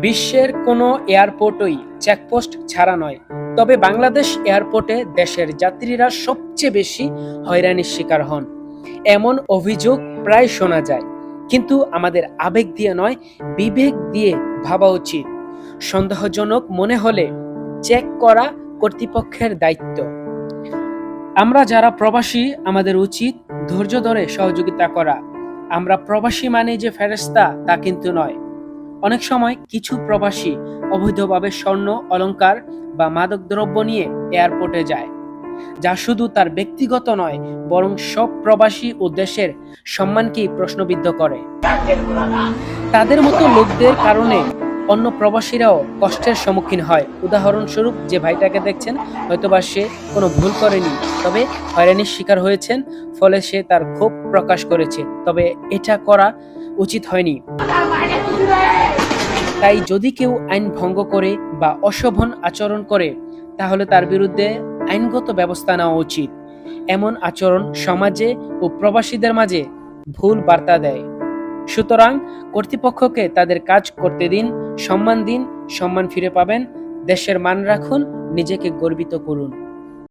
বিশ্বের কোনো এয়ারপোর্টই চেকপোস্ট ছাড়া নয়। তবে বাংলাদেশ এয়ারপোর্টে দেশের যাত্রীরা সবচেয়ে বেশি হয়রানির শিকার হন। এমন অভিযোগ প্রায় শোনা যায়। কিন্তু আমাদের আবেগ দিয়ে নয়, বিবেক দিয়ে ভাবা উচিত। সন্দেহজনক মনে হলে চেক করা কর্তৃপক্ষের দায়িত্ব। আমরা যারা প্রবাসী, আমাদের উচিত ধৈর্য ধরে সহযোগিতা করা। আমরা প্রবাসী মানে যে ফেরেস্তা তা কিন্তু নয়। অনেক সময় কিছু প্রবাসী অবৈধভাবে স্বর্ণ, অলংকার বা মাদকদ্রব্য নিয়ে এয়ারপোর্টে যায়, যা শুধু তার ব্যক্তিগত নয়, বরং সব প্রবাসী ও দেশের সম্মানকেই প্রশ্নবিদ্ধ করে। তাদের মতো লোকদের কারণে অন্য প্রবাসীরাও কষ্টের সম্মুখীন হয়। উদাহরণস্বরূপ, যে ভাইটাকে দেখছেন, হয়তোবা সে কোনো ভুল করেনি, তবে হয়রানির শিকার হয়েছেন, ফলে সে তার ক্ষোভ প্রকাশ করেছে, তবে এটা করা উচিত হয়নি। তাই যদি কেউ আইন ভঙ্গ করে বা অশোভন আচরণ করে, তাহলে তার বিরুদ্ধে আইনগত ব্যবস্থা নেওয়া উচিত। এমন আচরণ সমাজে ও প্রবাসীদের মাঝে ভুল বার্তা দেয়। সুতরাং কর্তৃপক্ষকে তাদের কাজ করতে দিন, সম্মান দিন, সম্মান ফিরে পাবেন, দেশের মান রাখুন, নিজেকে গর্বিত করুন।